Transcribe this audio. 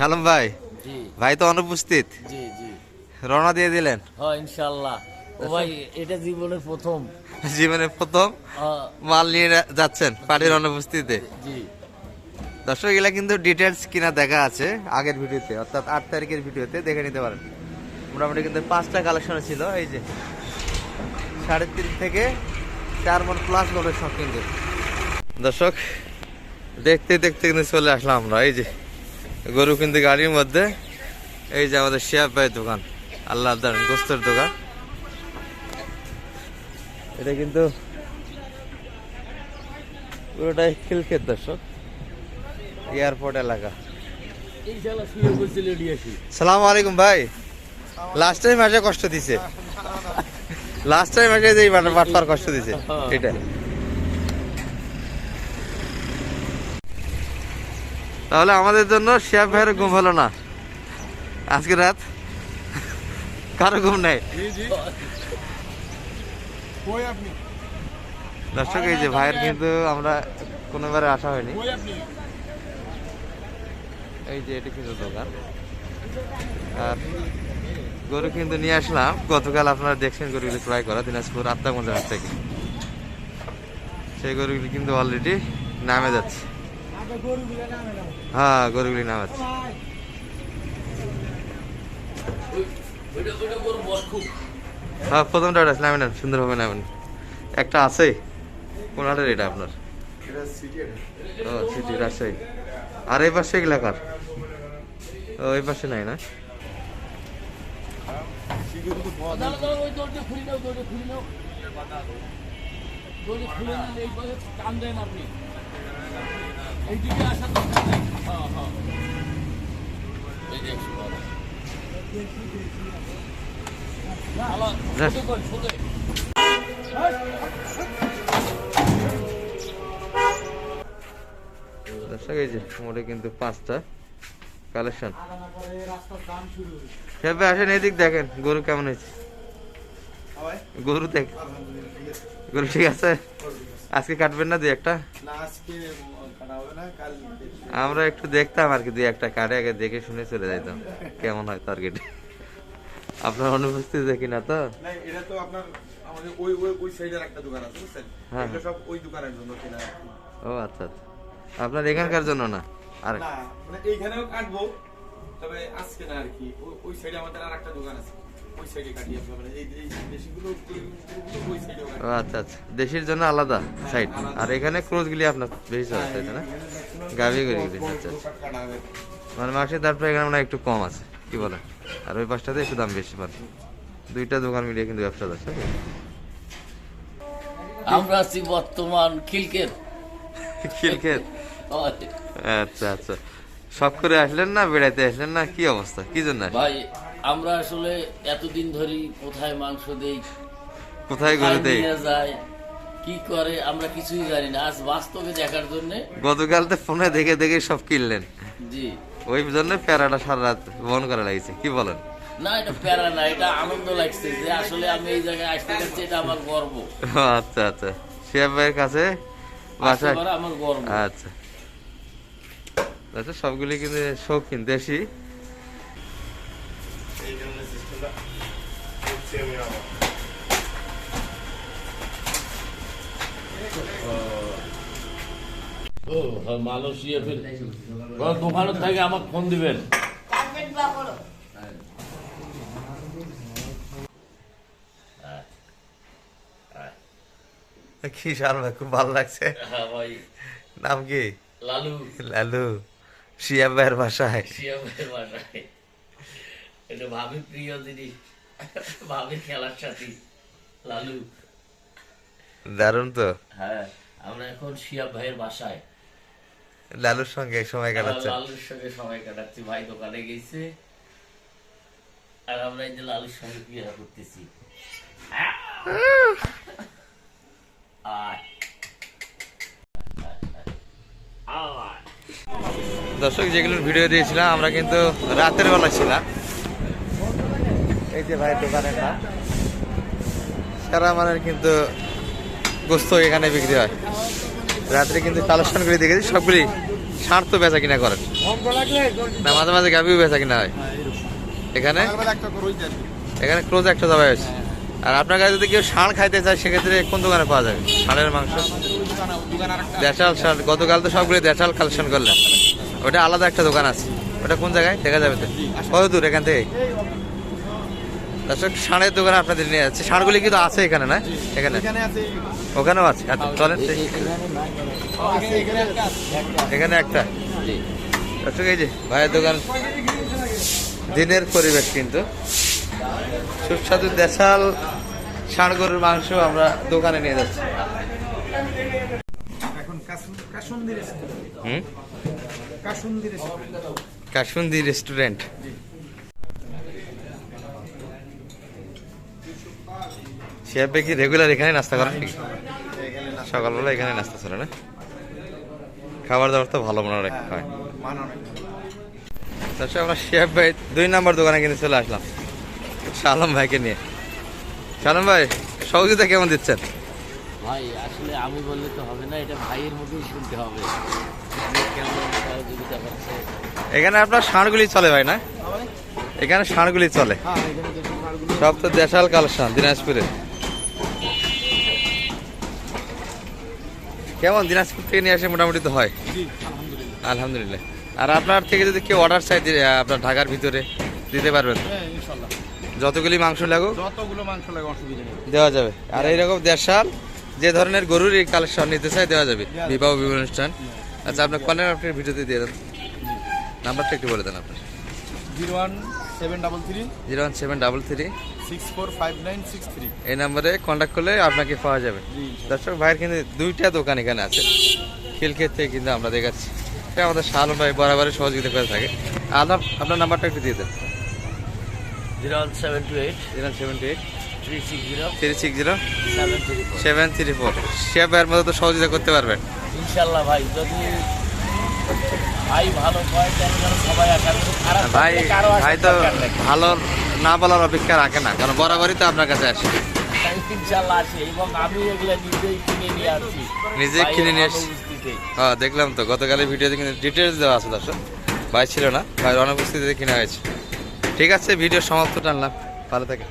সালাম ভাই? ভাই তো অনুপস্থিত। রওনা দিয়ে দিলেন? হ্যাঁ ইনশাল্লাহ ভাই এটা জীবনের প্রথম। জীবনে প্রথম মাল নিয়ে যাচ্ছেন পার্টির অনুপস্থিতিতে। জি। দর্শক এগুলা কিন্তু ডিটেলস কিনা দেখা আছে আগের ভিডিওতে অর্থাৎ আট তারিখের ভিডিওতে দেখে নিতে পারেন। মোটামুটি কিন্তু পাঁচটা কালেকশন ছিল এই যে সাড়ে তিন থেকে চার মন প্লাস লোডের সব কিন্তু। দর্শক দেখতে দেখতে কিন্তু চলে আসলাম আমরা এই যে। গরু কিন্তু গাড়ির মধ্যে এই যে আমাদের শিয়াব ভাইয়ের দোকান আল্লাহ গোস্তের দোকান। এটা কিন্তু পুরোটাই খিলক্ষেত দর্শক এয়ারপোর্ট এলাকা। সালাম আলাইকুম ভাই। লাস্ট টাইম আসে কষ্ট দিছে। লাস্ট টাইম আসে এই বাটপার কষ্ট দিছে। এটা তাহলে আমাদের জন্য শেফ ভাইয়ের ঘুম হলো না। আজকে রাত কারও ঘুম নেই? দর্শক এই যে ভাইয়ের কিন্তু আমরা কোনোবারে আসা হয়নি। এই যে এটি কিন্তু দোকান। আর গরু কিন্তু নিয়ে আসলাম। গতকাল আপনারা দেখছেন গরুগুলি ক্রয় করা দিনাজপুর আত্মাগঞ্জের হাট থেকে। সেই গরুগুলি কিন্তু অলরেডি নামে যাচ্ছে। হ্যাঁ গরুগুলি বড় বড় খুব হ্যাঁ প্রথমটা ওটা নামে নেন, সুন্দরভাবে নামেন একটা আছে কোন হাটের এটা আপনার। ও, সিটি রাজশাহী। আর এই পাশে এলাকার ও, এই পাশে নাই না? খুলে নাও খুলে নাও। এইদিকে আসার দরকার নেই। হ্যাঁ হ্যাঁ। এই যে একশো বারো। দর্শক এই যে মোটে কিন্তু পাঁচটা কালেকশন সেবে আসেন এদিক দেখেন গরু কেমন হয়েছে? গরু দেখ। গরু ঠিক আছে? আজকে কাটবেন না দুই একটা? না আজকে আমরা একটু দেখতাম আর কি দুই একটা কাটে আগে দেখে শুনে চলে যাইতাম। কেমন হয় টার্গেট আপনার অনুপস্থিত দেখি না তো? না এটা তো আপনার আমাদের ওই ওই ওই সাইডের একটা দোকান আছে বুঝছেন? হ্যাঁ। সব ওই দোকানের জন্য কেনা। ও আচ্ছা আচ্ছা। আপনার এখানকার জন্য না? আর। না মানে এইখানেও কাটবো তবে আজকে না আর কি ওই- সাইডে আমাদের আর একটা দোকান আছে। মানে আচ্ছা আচ্ছা। দেশের জন্য আলাদা সাইড আর এখানে ক্রোজগুলি আপনার বেশি চলে তাই না? গাভি গরুগুলি আচ্ছা। আচ্ছা মানে মাসের তারপরে এখানে মানে একটু কম আছে কি বলেন আর ওই পাশটাতে একটু দাম বেশি পান দুইটা দোকান মিলিয়ে কিন্তু ব্যবসা আছে আমরা আছি বর্তমান খিলকের খিলক্ষেত আচ্ছা আচ্ছা। সব করে আসলেন না বেড়াইতে আসলেন না? কি অবস্থা? কি জন্য? ভাই আমরা আসলে এতদিন ধরে কোথায় মাংস দেই কোথায় কোথায় দেই? যায় কি করে আমরা কিছুই জানি না। আজ বাস্তবে দেখার জন্য গতকাল তো ফোনে দেখে দেখে সব কিনলেন। জি। ওই জন্য প্যারাটা সারা রাত বহন করা লাগছে কি বলেন? না এটা প্যারা না এটা আনন্দ লাগছে যে আসলে আমি এই জায়গায় আসতে পারছি এটা আমার গর্ব। আচ্ছা আচ্ছা। শিয়াব ভাইয়ের কাছে পারা আমার গর্ব। আচ্ছা। আচ্ছা সবগুলি কিন্তু শৌখিন দেশি। হচ্ছে আমি আমার ফির দোকানের থেকে আমাকে ফোন দিবেন। কি সার খুব ভালো লাগছে। হ্যাঁ নাম কি? লালু। লালু। শিয়াব ভাইয়ের বাসায়। শিয়ামের বাসায়। এটা ভাবি প্রিয় জিনিস ভাবির খেলার সাথী লালু। দারুণ তো। হ্যাঁ আমরা এখন শিয়াব ভাইয়ের বাসায়। লালুর সঙ্গে সময় কাটাচ্ছে লালুর সঙ্গে সময় কাটাচ্ছি ভাই দোকানে গেছে। আর আমরা এই যে লালুর সঙ্গে করতেছি। দর্শক যেগুলোর ভিডিও দিয়েছিলাম আমরা কিন্তু রাতের বেলা ছিলাম। এই যে ভাই দোকানের না, সারা মানের কিন্তু গোস্ত এখানে বিক্রি হয়। রাত্রে কিন্তু কালেকশন করে দেখেছি, সবগুলি ষাঁড় তো বেচা কিনা করেন না, মাঝে মাঝে গাভিও বেচা কিনা হয়। এখানে? এখানে ক্লোজ একটা যাবে আছে। আর আপনার কাছে যদি কেউ ষাঁড় খাইতে চায়, সেক্ষেত্রে কোন দোকানে পাওয়া যাবে? ষাঁড়ের মাংস? দেশাল ষাঁড়, গতকাল তো সবগুলো দেশাল কালেকশন করলেন। ওটা আলাদা একটা দোকান আছে। ওটা কোন জায়গায়? দেখা যাবে তো। কত দূর এখান থেকে? দর্শক ষাঁড়ের দোকানে আপনাদের নিয়ে যাচ্ছে। ষাঁড়গুলি কিন্তু আছে এখানে না? এখানে? ওখানেও আছে। আচ্ছা চলেন এখানে একটা দর্শক এই যে ভাইয়ের দোকান। দিনের পরিবেশ কিন্তু। সুস্বাদু দেশাল ষাঁড় গরুর মাংস আমরা দোকানে নিয়ে যাচ্ছি। কাসুন্দি রেস্টুরেন্ট হুম Kasundi restaurant Kasundi restaurant chef কি রেগুলার এখানে নাস্তা করেন নাকি? সকালবেলা এখানে নাস্তা চলে না? খাবার দাবার তো ভালো মনে হয়। হয় তাছাড়া আমরা শেফ ভাই দুই নাম্বার দোকানে কিন্তু চলে আসলাম। শালম ভাইকে নিয়ে। শালম ভাই সহযোগিতা কেমন দিচ্ছেন? ভাই আসলে আমি বললে তো হবে না এটা ভাইয়ের মুখেই শুনতে হবে। কেমন সহযোগিতা করছে? এখানে আপনার ষাঁড়গুলি চলে ভাই না? এখানে ষাঁড়গুলি চলে। সব তো দেশাল কালেকশন দিনাজপুরে। কেমন দিনাজপুর থেকে নিয়ে আসে মোটামুটি তো হয়? আলহামদুলিল্লাহ। আর আপনার থেকে যদি কেউ অর্ডার চাই আপনার ঢাকার ভিতরে দিতে পারবেন? হ্যাঁ যতগুলি মাংস লাগুক যতগুলো মাংস লাগে অসুবিধা নেই। দেওয়া যাবে। আর এইরকম দেশাল যে ধরনের গরুর এই কালেকশন নিতে চাই দেওয়া যাবে। দেওয়া যাবে। বিবাহ বিবাহ অনুষ্ঠান। আচ্ছা আপনার কলের আপনার ভিডিওতে দিয়ে দেন। নাম্বারটা একটু বলে দেন আপনার। Zero one seven double three zero one seven double three. Six four five nine six three এই নাম্বারে কন্ট্যাক্ট করলে আপনাকে পাওয়া যাবে। দর্শক ভাইয়ের কিন্তু দুইটা দোকান এখানে আছে। খিলক্ষেত থেকে কিন্তু আমরা দেখাচ্ছি। এটা আমাদের শালম ভাই বরাবরই সহযোগিতা করে থাকে। আপনার আপনার নাম্বারটা একটু দিয়ে দেন। Zero one seven two eight zero seventy eight. Three six zero three six zero seven three four. Seven three four. Chef ভাইয়ের মতো তো সহযোগিতা করতে পারবেন ইনশাল্লাহ ভাই যদি ভাই ভাই ভাই তো ভালো না বলার অপেক্ষা রাখে না কারণ বরাবরই তো আপনার কাছে আসে। নিজেই কিনে নিয়ে আসছি নিজে হ্যাঁ দেখলাম তো গতকালের ভিডিওতে কিন্তু ডিটেলস দেওয়া আছে দর্শক। ভাই ছিল না ভাইয়ের অনুপস্থিতিতে কিনা হয়েছে। ঠিক আছে ভিডিও সমাপ্ত টানলাম। ভালো থাকে